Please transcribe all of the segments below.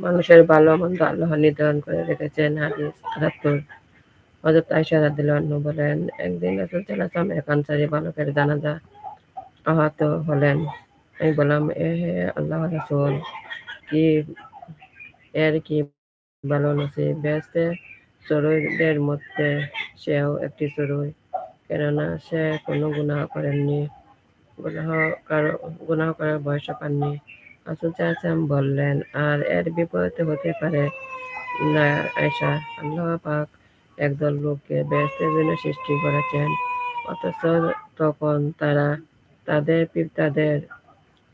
মানুষের ভালো মন্দ আল্লাহ নির্ধারণ করে রেখেছেন হাদিস আটাত্তর হজরত আয়সা রাদিল্লাহু বলেন একদিন রাসূল সাল্লাল্লাহু এক আনসারী বালকের জানাজা আহত হলেন আমি বললাম এ হে আল্লাহ রাসূল কি এর কি ভালো নসিব বেহেশতে চড়ুইদের মধ্যে সেও একটি চড়ুই কেননা সে কোনো গুনাহ করেননি গুনাহ করার বয়স পাননি। আসল চাচাম বললেন, আর এর বিপরীতে হতে পারে না আয়সা আল্লাহ পাক একদল লোককে ব্যস্তের জন্য সৃষ্টি করেছেন, অথচ তখন তারা তাদের পিতাদের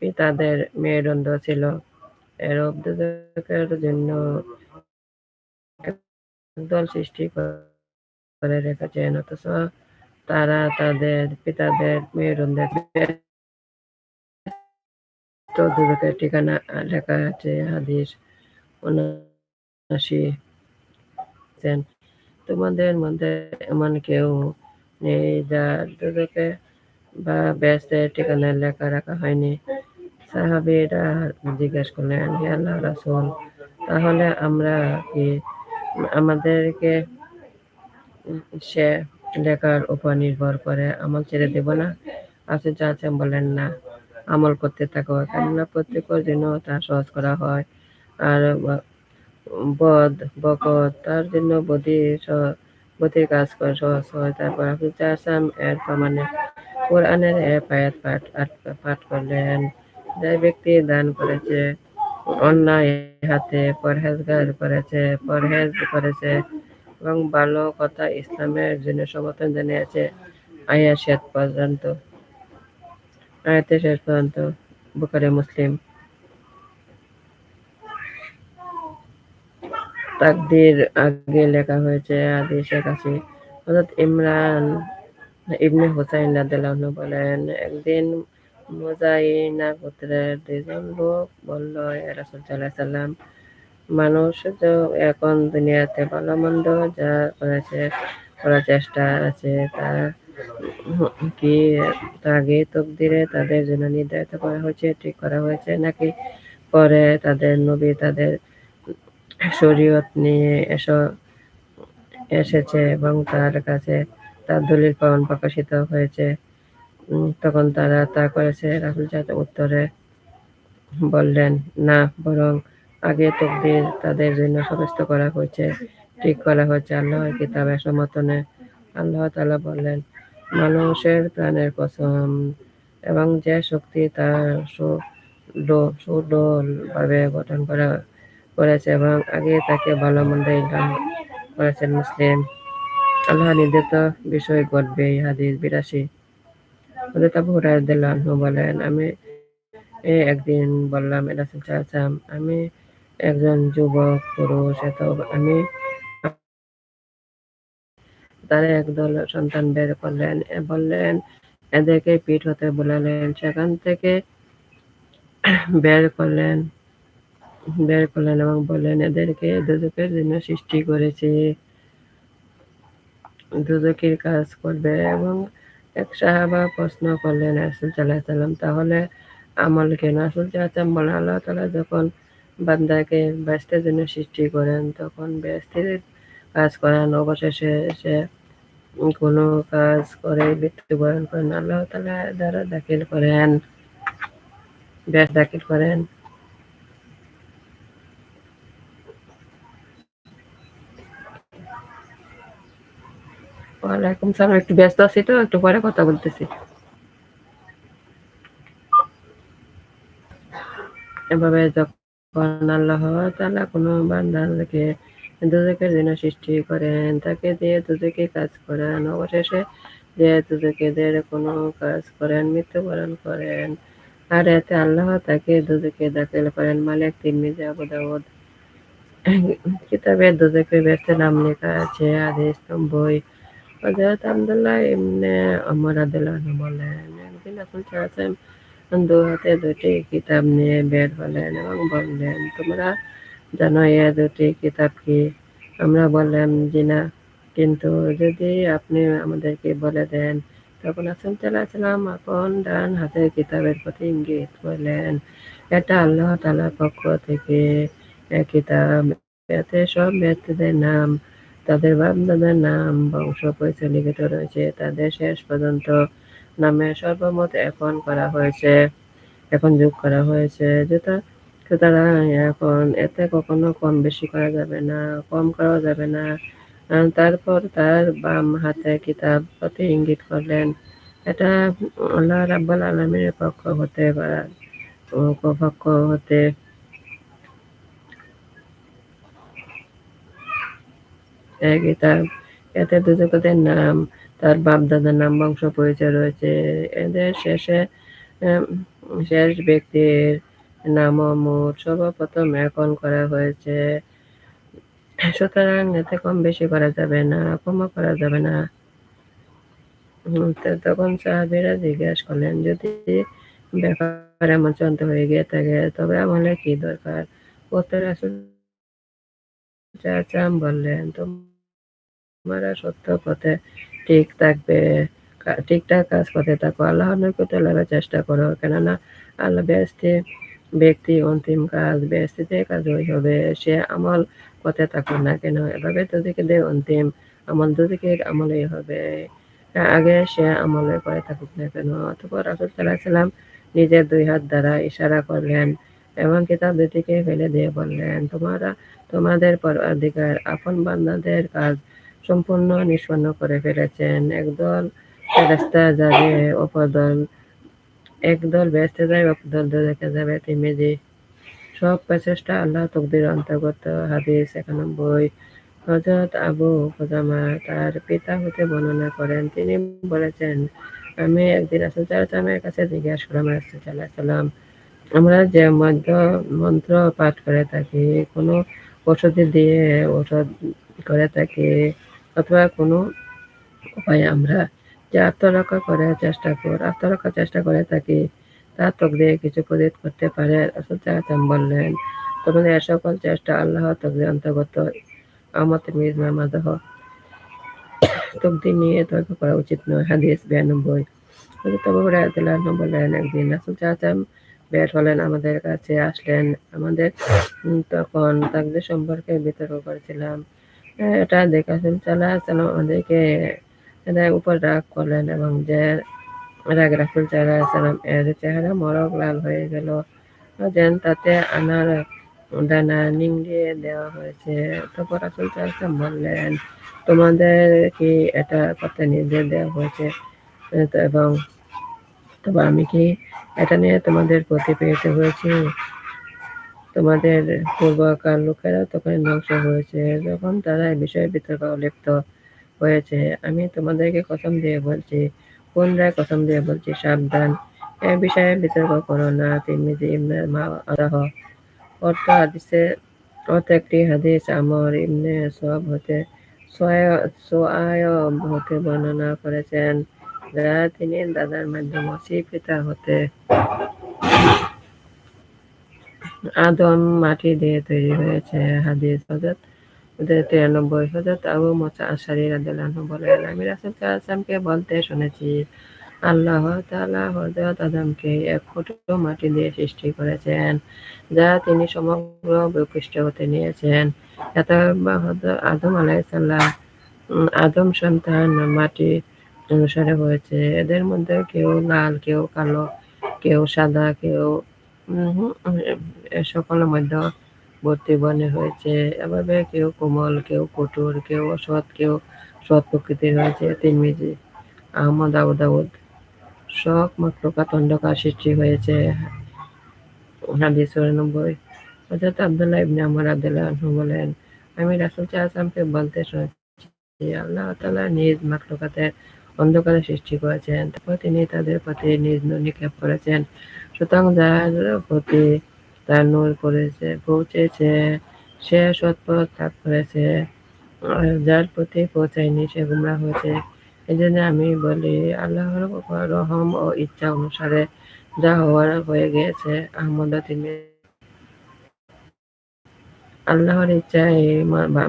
পিতাদের মেরুদণ্ড ছিল। এরূপ দুজকের জন্য একদল সৃষ্টি করে রেখেছেন, অথচ তারা তাদের পিতাদের মেরুদণ্ডের তো ঠিকানা লেখা আছে, হাদিস উনআশি তোমাদের মধ্যে এমন কেউ নেই যার দুদকে বা ব্যস্তের ঠিকানা লেখা রাখা হয়নি। সাহাবিরা জিজ্ঞেস করলেন, হে আল্লাহ রাসুল, তাহলে আমরা কি আমাদেরকে সে লেখার উপর নির্ভর করে, আমল ছেড়ে দেব না। আছে যা আছেন বলেন না। আমল করতে থাকো, কেননা প্রত্যেকের জন্য তা সহজ করা হয়। আর বদ, বকত, তার জন্য বদি বদির কাজ করে সহজ হয়। তারপর আপনি চাষাম এর প্রমাণে কোরআনের পায়াত পাঠ পাঠ করলেন। যে ব্যক্তি দান করেছে, অন্যায় হাতে পরহেজগার করেছে, পরহেজ করেছে এবং ভালো কথা ইসলামের জন্য সমর্থন জানিয়েছে আয়া শেষ পর্যন্ত। আয়াতে শেষ পর্যন্ত বুখারে, মুসলিম। তাকদির আগে লেখা হয়েছে আদিসের কাছে হজরত ইমরান ইবনে হুসাইন রাদিয়াল্লাহু বলেন, একদিন মুজাইনা গোত্রের দুজন লোক বলল সাল্লাল্লাহু সাল্লাম মানুষ তো এখন দুনিয়াতে ভালো মন্দ যা করেছে, করার চেষ্টা আছে, তা কি আগে তকদিরে তাদের জন্য নির্ধারিত করা হয়েছে, ঠিক করা হয়েছে, নাকি পরে তাদের নবী তাদের শরীয়ত নিয়ে এসো, এসেছে এবং তার কাছে তার দলিল প্রমাণ প্রকাশিত হয়েছে? তখন তারা তা করেছে। রাহুল যাতে উত্তরে বললেন, না, বরং আগে তকদির তাদের জন্য সমস্ত করা হয়েছে, ঠিক করা হয়েছে। আল্লাহর কিতাবের সমর্থনে আল্লাহ তালা বললেন, মানুষের প্রাণের কসম এবং যে শক্তি তার সুডল ভাবে গঠন করা করেছে এবং আগে তাকে ভালো মন্দ করেছেন মুসলিম। আল্লাহ নির্দিত বিষয় ঘটবে হাদিস বিরাশি। বলেন, আমি একদিন বললাম এটা আমি একজন যুবক, পুরুষ, এত আমি তারা একদল সন্তান বের করলেন। বললেন, এদেরকে পিঠ হতে বলালেন। সেখান থেকে বের করলেন বের করলেন এবং বললেন, এদেরকে দুদকের জন্য সৃষ্টি করেছে। দুদকের কাজ করবে এবং এক সাহাবা প্রশ্ন করলেন রাসুল সাল্লাহ তাহলে আমল কেন? রাসুল চাচ্ছাম বলেন আল্লাহ তালা যখন বান্দাকে ব্যস্তের জন্য সৃষ্টি করেন, তখন ব্যস্তের কাজ করেন, অবশেষে সে কোনো কাজ করে মৃত্যুবরণ করেন। আল্লাহ তালা দ্বারা দাখিল করেন ব্যাস দাখিল করেন। ওয়ালাইকুম সালাম, একটু ব্যস্ত আছি তো, একটু পরে কথা বলতেছি। এভাবে যখন আল্লাহ বান্দাকে দুজকের জন্য সৃষ্টি করেন, তাকে দিয়ে দুজকে কাজ করেন, অবশেষে যে কোনো কাজ করেন, মৃত্যুবরণ করেন। আর এতে আল্লাহ তাকে দুজকে দাখিল করেন। মালিক তিরমিজি, আবু দাউদ। কিতাবে দুজকে ব্যস্ত নাম লেখা আছে আদেশ বই হজরত আবদুল্লাহ আমর আদুল্লাহ বলেন, একদিন রাসূল সাল্লাল্লাহু দু হাতে দুটি কিতাব নিয়ে বের হলেন এবং বললেন তোমরা জানো এ দুটি কিতাব কি আমরা বললাম জি না কিন্তু যদি আপনি আমাদেরকে বলে দেন তখন সাল্লাল্লাহু আলাইহি আপন ডান হাতের কিতাবের প্রতি ইঙ্গিত করলেন, এটা আল্লাহ তাআলার পক্ষ থেকে কিতাব। এতে সব ব্যক্তিদের নাম, তাদের বাপ-দাদার নাম, বংশ পরিচালিত রয়েছে। তাদের শেষ পর্যন্ত নামের সর্বমত এখন করা হয়েছে, এখন যোগ করা হয়েছে। যেটা সুতরাং এখন, এতে কখনো কম বেশি করা যাবে না, কম করা যাবে না। তারপর তার বাম হাতে কিতাব প্রতি ইঙ্গিত করলেন, এটা আল্লাহ রাব্বুল আলমীর পক্ষ হতে পক্ষ হতে। এই কিতাব, এতে দুজকদের নাম তার বাপ দাদার নাম বংশ পরিচয় রয়েছে। এদের শেষে শেষ ব্যক্তির নাম মোট সর্বপ্রথম এখন করা হয়েছে। সুতরাং এতে কম বেশি করা যাবে না, কমও করা যাবে না। তখন সাহাবিরা জিজ্ঞেস করলেন, যদি ব্যাপার এমন চন্ত হয়ে গিয়ে থাকে, তবে আমলে কি দরকার? উত্তর চাচাম বললেন, তোমরা সত্য পথে ঠিক থাকবে। ঠিকঠাক কাজ করতে থাকো। আল্লাহর নৈকট্য লাভের চেষ্টা করো। কেননা আল্লাহ ব্যস্তি ব্যক্তি, অন্তিম কাজ ব্যস্তিতে কাজই হবে, সে আমল করতে থাকুক না কেন? এভাবে দুদিকে দে অন্তিম। আমল দুদিকে আমলই হবে। আগে সে আমলে করে থাকুক না কেন? অতপর রাসুল সাল্লাহ সাল্লাম নিজের দুই হাত দ্বারা ইশারা করলেন এবং কিতাব দুটিকে ফেলে দিয়ে বললেন, তোমরা, তোমাদের পর অধিকার আপন বান্দাদের কাজ সম্পূর্ণ নিষ্পন্ন করে ফেলেছেন। একদল ফেরেস্তা যাবে, অপর দল একদল ব্যস্তে যায়, অপর দল দেখে যাবে। তিমিজি সব প্রচেষ্টা আল্লাহ তকদির অন্তর্গত। হাদিস একানব্বই। হজরত আবু ফজামা তার পিতা হতে বর্ণনা করেন। তিনি বলেছেন, আমি একদিন আসল চালামের কাছে জিজ্ঞাসা করলাম সাল্লাম আমরা যে মধ্য মন্ত্র পাঠ করে থাকি, কোনো ওষুধ দিয়ে ওষুধ করে থাকি অথবা কোনো উপায়ে আমরা যে আত্মরক্ষা করার চেষ্টা কর আত্মরক্ষার চেষ্টা করে থাকি, তা তকদে কিছু প্রদিত করতে পারে। রাসুল চাহাম বললেন তোমাদের এ সকল চেষ্টা আল্লাহ তকদের অন্তর্গত। আমত মিজ মামাদহ। তকদি নিয়ে তর্ক করা উচিত নয়। হাদিস বিরানব্বই। তবু বললেন, একদিন রাসুল চাহাম বের হলেন, আমাদের কাছে আসলেন। আমাদের তখন তাকদের সম্পর্কে বিতর্ক করেছিলাম। এটা দেখা চালা আমাদেরকে উপর রাগ করলেন এবং যে রাগ রাসুল সাল্লাম এর চেহারা মরক লাল হয়ে গেল। যেন তাতে আনার ডানা নিংড়িয়ে দেওয়া হয়েছে। তারপর রাসুল সাল্লাম বললেন তোমাদের কি এটা করতে নির্দেশ দেওয়া হয়েছে। এবং তবে আমি কি এটা নিয়ে তোমাদের প্রতি পেতে হয়েছি? তোমাদের পূর্বকার লোকেরা তখন ধ্বংস হয়েছে। যখন তারা এই বিষয়ে বিতর্ক লিপ্ত হয়েছে, আমি তোমাদেরকে কসম দিয়ে বলছি, কোন রায় কসম দিয়ে বলছি, সাবধান। এ বিষয়ে বিতর্ক করো না তিরমিজি ইবনে আদাহ অর্থ হাদিসে অর্থ একটি হাদিস আমর ইবনে সব হতে সোয়ায়ব হতে বর্ণনা করেছেন। যা তিনি দাদার মাধ্যমে পিতা হতে আদম মাটি দিয়ে তৈরি হয়েছে, হাদিস হজরত তিরানব্বই হজরত আবু মোসা আশারি রাদিয়াল্লাহু বলেন, আমি রাসূল সাল্লাল্লাহু বলতে শুনেছি, আল্লাহ তাআলা হযরত আদমকে এক ফুটো মাটি দিয়ে সৃষ্টি করেছেন, যা তিনি সমগ্র বৈশিষ্ট্য হতে নিয়েছেন। এত আদম আলাইসাল্লাম আদম সন্তান মাটি অনুসারে হয়েছে। এদের মধ্যে কেউ লাল, কেউ কালো, কেউ সাদা, কেউ সকলের মধ্যে ভর্তি বনে হয়েছে। এভাবে কেউ কোমল, কেউ কঠোর, কেউ অসৎ, কেউ সৎ প্রকৃতির হয়েছে। তিনমিজি আহমদ আবু দাউদ, শখ মাকলুকাত অন্ধকার সৃষ্টি হয়েছে। হজরত আবদুল্লাহ ইবনে আমর আবদুল্লাহ বলেন, আমি রাসুল বলতে শুনেছি, আল্লাহ তালা নিজ মাকলুকাতের অন্ধকারে সৃষ্টি করেছেন। তারপর তিনি তাদের প্রতি নিজ নিক্ষেপ করেছেন। সুতরাং যার প্রতি তার নূর পড়েছে পৌঁছেছে, সে সৎপথ করেছে যার প্রতি পৌঁছায়নি সে গুমরা হয়েছে। এই জন্য আমি বলি, আল্লাহর রহম ও ইচ্ছা অনুসারে যা হওয়ার হয়ে গিয়েছে আহমদ তিনি। আল্লাহর ইচ্ছায়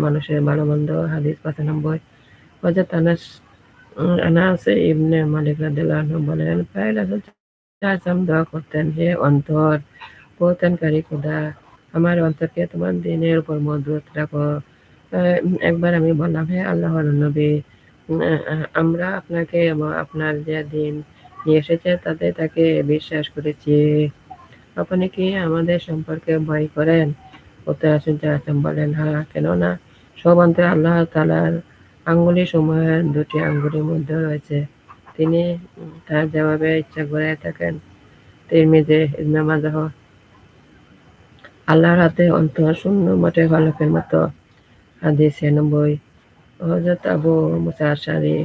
মানুষের ভালো মন্দ, হাদিস পঁচানব্বই। হজরত আনাস আনাস ইবনে মালিক রাদিয়াল্লাহু বলেন, প্রায় চাচাম দোয়া করতেন হে অন্তর পৌঁছানকারী খোদা, আমার অন্তরকে তোমার দিনের উপর মজবুত রাখো। একবার আমি বললাম, হে আল্লাহর নবী আমরা আপনাকে আপনার যে দিন নিয়ে এসেছে, তাতে তাকে বিশ্বাস করেছি। আপনি কি আমাদের সম্পর্কে ভয় করেন? উত্তর আসুন বলেন হ্যাঁ কেননা সব অন্তরে আল্লাহ তালার আঙ্গুলি সমূহের দুটি আঙ্গুলির মধ্যে রয়েছে। তিনি তার জবাবে ইচ্ছা করে থাকেন। তিরমিজে ইবনে মাজাহ আল্লাহর হাতে অন্তর শূন্য মোটে ফলকের মতো। হাদিস ছিয়ানব্বই হজরত আবু মুসা আশারি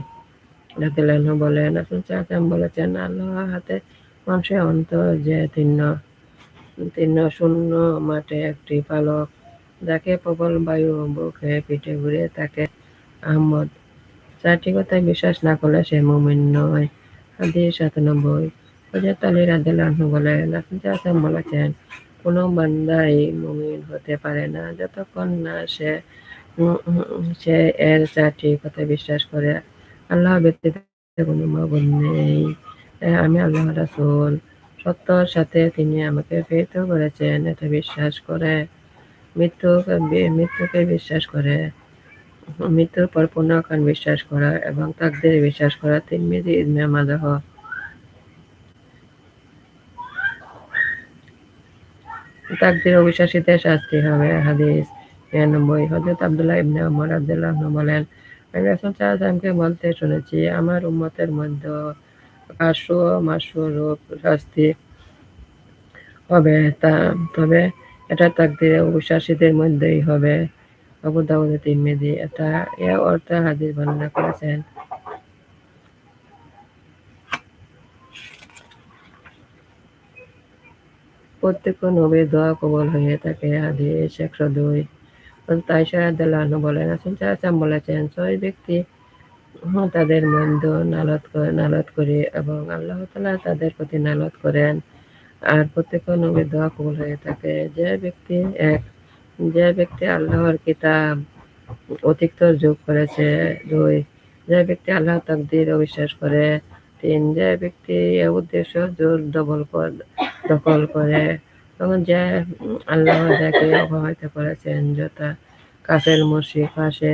রাদিয়াল্লাহু বলেন আসুন চাচাম বলেছেন আল্লাহর হাতে মানুষের অন্তর যে তিন্ন তিন্ন শূন্য মাঠে একটি পালক, যাকে প্রবল বায়ু বুকে পিঠে ঘুরে তাকে আহমদ। চারটি বিশ্বাস না করলে সে মুমিন নয়। হাদিস সাতানব্বই। হজরত আলী রাদিয়াল্লাহু বলেন, আপনি চাচাম বলেছেন, কোনো বান্দাই মুমিন হতে পারে না। যতক্ষণ না সে সে এর চারটি কথা বিশ্বাস করে, আল্লাহ ব্যতীত কোনো মাবুদ নেই। আমি আল্লাহ রাসূল। সত্যর সাথে তিনি আমাকে প্রেরিত করেছেন এটা বিশ্বাস করে। মৃত্যুকে মৃত্যুকে বিশ্বাস করে। মৃত্যুর পর পুনর্কান বিশ্বাস করা এবং তাকদের বিশ্বাস করা তিরমিজি ইবনে মাজাহ তাকদির অবিশ্বাসীদের শাস্তি হবে, হাদিস নিরানব্বই। হজরত আবদুল্লাহ ইবনে ওমর আব্দুল্লাহ বলেন, আমি রাসূল সাল্লাল্লাহু বলতে শুনেছি, আমার উম্মতের মধ্যে আশু মাসু রূপ শাস্তি হবে, তা তবে এটা তাকদের অবিশ্বাসীদের মধ্যেই হবে। আবু দাউদ তিরমিজি এটা এ অর্থ হাদিস বর্ণনা করেছেন। প্রত্যেক নবীর দোয়া কবল হয়ে থাকে, হাদিস একশো দুই। তাইশা রাদিয়াল্লাহু বলেন আসেন চাচাম বলেছেন, ছয় ব্যক্তি তাদের মন্দ নালত নালত করে এবং আল্লাহ তালা তাদের প্রতি নালত করেন। আর প্রত্যেক নবীর দোয়া কবুল হয়ে থাকে। যে ব্যক্তি এক যে ব্যক্তি আল্লাহর কিতাব। অতিক্তর যোগ করেছে দুই। যে ব্যক্তি আল্লাহ তাকদির অবিশ্বাস করে। তিন যে ব্যক্তি উদ্দেশ্য জোর দখল দখল করে। এবং যে আল্লাহ যাকে অপমানিত করেছেন, যথা কাফের মুশিক ফাঁসে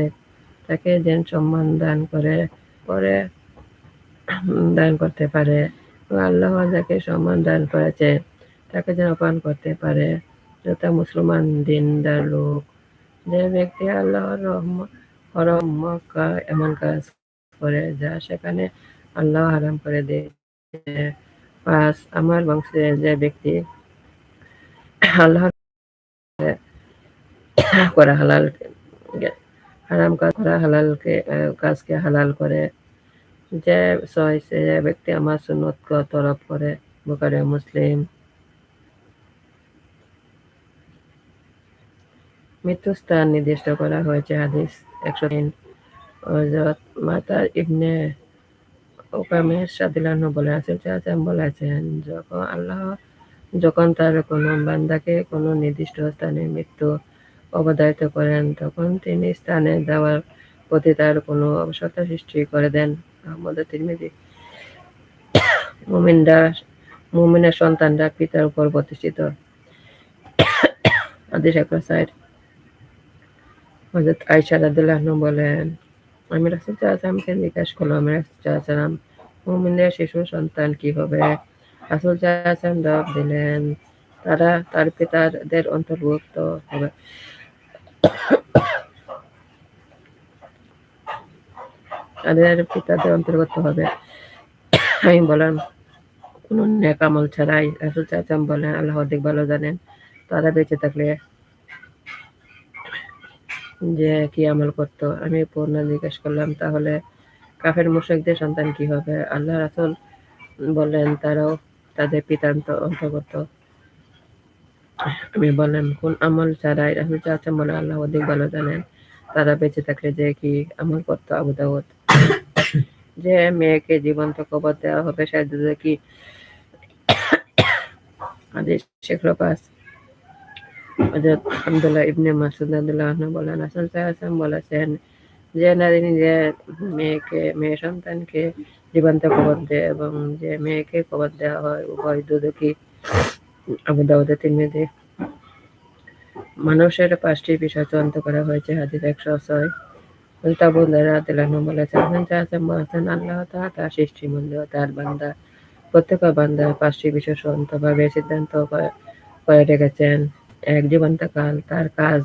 তাকে যেন সম্মান দান করে পরে দান করতে পারে। আল্লাহ যাকে সম্মান দান করেছে তাকে যেন অপমান করতে পারে। যথা মুসলমান দিনদার লোক, যে ব্যক্তি আল্লাহর এমন কাজ করে যা সেখানে আল্লাহ হারাম করে দিয়েছে। পাঁচ আমার বংশের যে ব্যক্তি আল্লাহ করা হালাল হারাম কাজ করা হালালকে কাজকে হালাল করে, যে ছয় সে ব্যক্তি আমার সুন্নতকে তরফ করে বুখারে মুসলিম মৃত্যুস্থান নির্দিষ্ট করা হয়েছে হাদিস একশো তিন। হযরত মাতা ইবনে ওকামের সাদিলানো বলে আছেন চাচাম বলেছেন, যখন আল্লাহ যখন তার কোনো বান্দাকে কোনো নির্দিষ্ট স্থানে মৃত্যু অবধারিত করেন, তখন তিনি স্থানে যাওয়ার প্রতি তার কোনো অবসরতা সৃষ্টি করে দেন। আহমদ তিরমিজি। মুমিনরা, মুমিনের সন্তানরা পিতার উপর প্রতিষ্ঠিত। একশো ষাট। হজরত আয়সা রাদিল্লাহ বলেন, আমি রাসুল চাচামকে জিজ্ঞাসা করলাম, আমি রাসুল চাচাম মুমিনের শিশু সন্তান কি হবে রাসুল চাচাম জবাব দিলেন, তারা তার পিতাদের অন্তর্ভুক্ত হবে। তাদের পিতাদের অন্তর্গত হবে। আমি বললাম, কোন নেক আমল ছাড়াই রাসুল চাচাম বলেন, আল্লাহ অধিক ভালো জানেন। তারা বেঁচে থাকলে যে কি আমল করতো, আমি পূর্ণ জিজ্ঞেস করলাম, তাহলে কাফের মুশরিকদের সন্তান কি হবে? আল্লাহ রাসুল বললেন, তারাও তাদের পিতান্ত অন্তর্গত। আমি বললাম, কোন আমল ছাড়াই রাসুল চাচা বলে আল্লাহ অধিক ভালো জানেন। তারা বেঁচে থাকলে যে কি আমল করতো আবু যে মেয়েকে জীবন্ত কবর দেওয়া হবে, সে কি আদেশ শেখর পাস হযরত আব্দুল্লাহ ইবনে মাসুদ আনহু বলেন আলাইহি ওয়াসাল্লাম বলেছেন যে মেয়েকে, মেয়ে সন্তানকে জীবন্ত কবর দেয় এবং যে মেয়েকে কবর দেওয়া হয়, উভয় দুদকই আবু দাউদে তিরমিজি। মানুষের পাঁচটি বিষয় চূড়ান্ত করা হয়েছে, হাদিস একশো ছয়। তাবুদারা দিলানু বলেছেন, আল্লাহ তার সৃষ্টির মধ্যে তার বান্দা প্রত্যেক বান্দার পাঁচটি বিষয় চূড়ান্তভাবে সিদ্ধান্ত করে রেখেছেন। এক জীবন্তকাল, তার কাজ,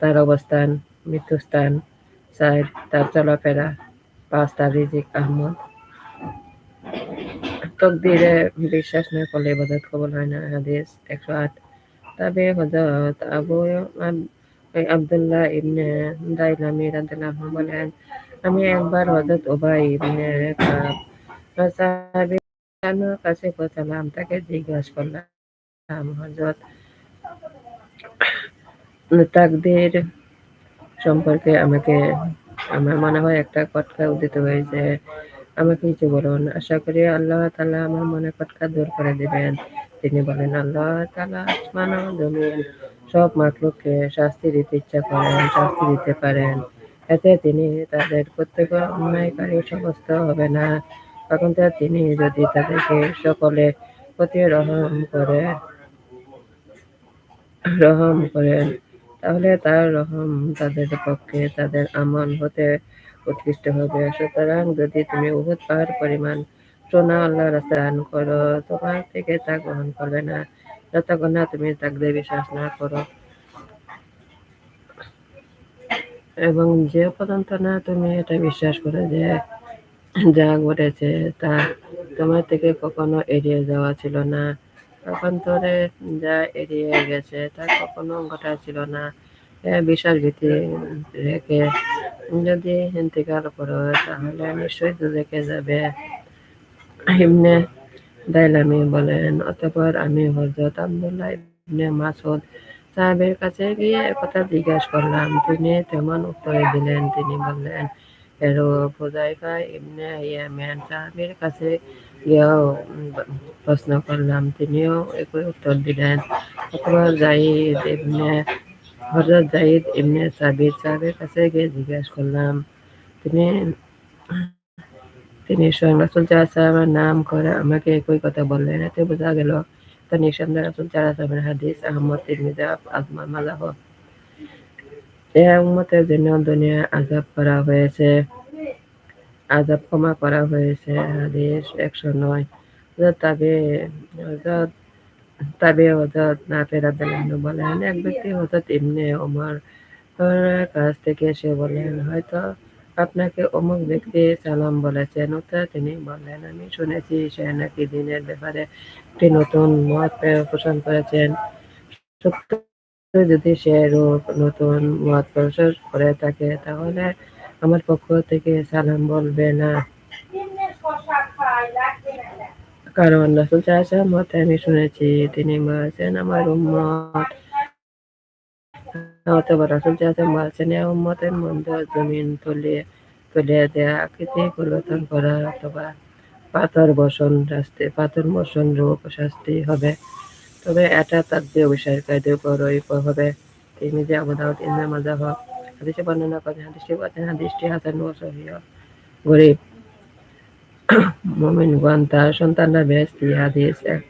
তার অবস্থান, মৃত্যুস্থান চার তার চলাফেরা পাঁচ তার রিজিক আহমদ। তকদিরে বিশ্বাস না করলে ইবাদত কবুল হয় না, হাদিস একশো আট। তবে হজরত আবু আব- আব্দুল্লাহ ইবনে দাইলামি রাদিয়াল্লাহু আনহু বলেন, আমি একবার হজরত উবাই ইবনে কাব সাহাবীর কাছে পৌঁছালাম, তাকে জিজ্ঞাসা করলাম হজরত তাকদীর সম্পর্কে আমাকে, আমার মনে হয় একটা কটকা উদিত হয়েছে। আমাকে কিছু বলুন। আশা করি আল্লাহ তালা আমার মনে কটকা দূর করে দিবেন। তিনি বলেন, আল্লাহ তালা সব মাখলুককে শাস্তি দিতে ইচ্ছা করেন, শাস্তি দিতে পারেন। এতে তিনি তাদের প্রত্যেক অন্যায়কারী সমস্ত হবে না। তখন তিনি যদি তাদেরকে সকলে প্রতি রহম করে, রহম করেন তাহলে তার রহম তাদের পক্ষে তাদের আমল হতে উৎকৃষ্ট হবে। সুতরাং যদি তুমি উহুদ পাহাড় পরিমাণ সোনা আল্লাহ রাস্তায় দান করো, তোমার থেকে তা গ্রহণ করবে না। যতক্ষণ না তুমি তাকে বিশ্বাস না করো। এবং যে পর্যন্ত না তুমি এটা বিশ্বাস করো যে যা ঘটেছে তা তোমার থেকে কখনো এড়িয়ে যাওয়া ছিল না। পক্ষান্তরে যা এড়িয়ে গেছে তা কখনো ঘটা ছিল না। বিশ্বাস ভীতি রেখে যদি ইন্তেকাল করো, তাহলে নিশ্চয়ই দুজকে যাবে। ইবনে দাইলামি বলেন, অতপর আমি হযরত আব্দুল্লাহ ইবনে মাসউদ সাহাবের কাছে গিয়ে কথা জিজ্ঞাসা করলাম তিনি তেমন উত্তরে দিলেন? তিনি বললেন ইবনে কাছে গিয়েও প্রশ্ন করলাম, তিনিও একই উত্তর দিলেন। অতঃপর জাইদ ইবনে হযরত জাইদ ইবনে সাহাবের কাছে গিয়ে জিজ্ঞাসা করলাম, তিনি তিনি স্বয়ং রাসুল নাম করে আমাকে একই কথা বললেন। এতে বোঝা গেল, তা নিঃসন্দেহে রাসুল চাহামের হাদিস আহমদ তিরমিজি আজমা মালাহ এ উম্মতের জন্য দুনিয়া আজাব করা হয়েছে আজাব ক্ষমা করা হয়েছে হাদিস একশো নয় তাবে হযরত তাবে হযরত নাফে বলেন এক ব্যক্তি হযরত ইবনে ওমর কাছ থেকে এসে বলেন হয়তো আপনাকে অমুক ব্যক্তি সালাম বলেছেন উত্তরে তিনি বললেন আমি শুনেছি সে নাকি দিনের ব্যাপারে একটি নতুন মত পোষণ করেছেন যদি সে রূপ নতুন মত প্রকাশ করে থাকে, তাহলে আমার পক্ষ থেকে সালাম বলবে না। কারণ রাসুল চাষা মতে আমি শুনেছি, তিনি বলেছেন, আমার উম্মত অথবা রাসুল চাষা বলছেন উম্মতের মধ্যে জমিন তুলে তুলে দেয়া, আকৃতি পরিবর্তন করা, অথবা পাথর বসন শাস্তি, পাথর বসন রূপ শাস্তি হবে। তবে এটা তাদের বিষয়কারীদের উপরই হবে তিনি যে আবুদাউদ ইন্না মাজাহ হাদিসে বর্ণনা করেন হাদিসটি বলেন হাদিসটি হাসান ও সহিহ। গরিব মোমিনগণ তার সন্তানরা বেহেস্তি হাদিস এক-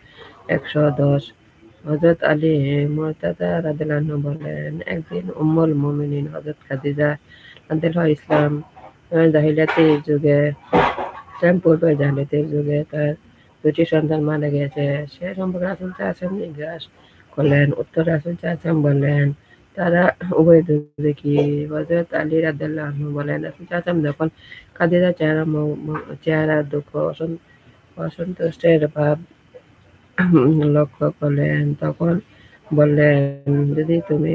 একশো দশ। হজরত আলী মুরতাদা রাদিয়াল্লাহু বলেন একদিন উম্মুল মুমিনিন হজরত খাদিজা রাদিয়াল্লাহু ইসলাম আহ, জাহিলিয়াতের যুগে পূর্বে জাহিলিয়াতের যুগে তার দুটি সন্তান মারা গেছে সে সম্পর্কে রাসুল চাচাম জিজ্ঞাসা করলেন, উত্তর রাসুল চাচাম বললেন, তারা উভয় দেখি হজরত আলী রাদিয়াল্লাহু বলেন রাসুল চাচাম যখন খাদিজার চেহারা চেহারা দুঃখ অসন্তুষ্টের ভাব লক্ষ্য করলেন, তখন বললেন, যদি তুমি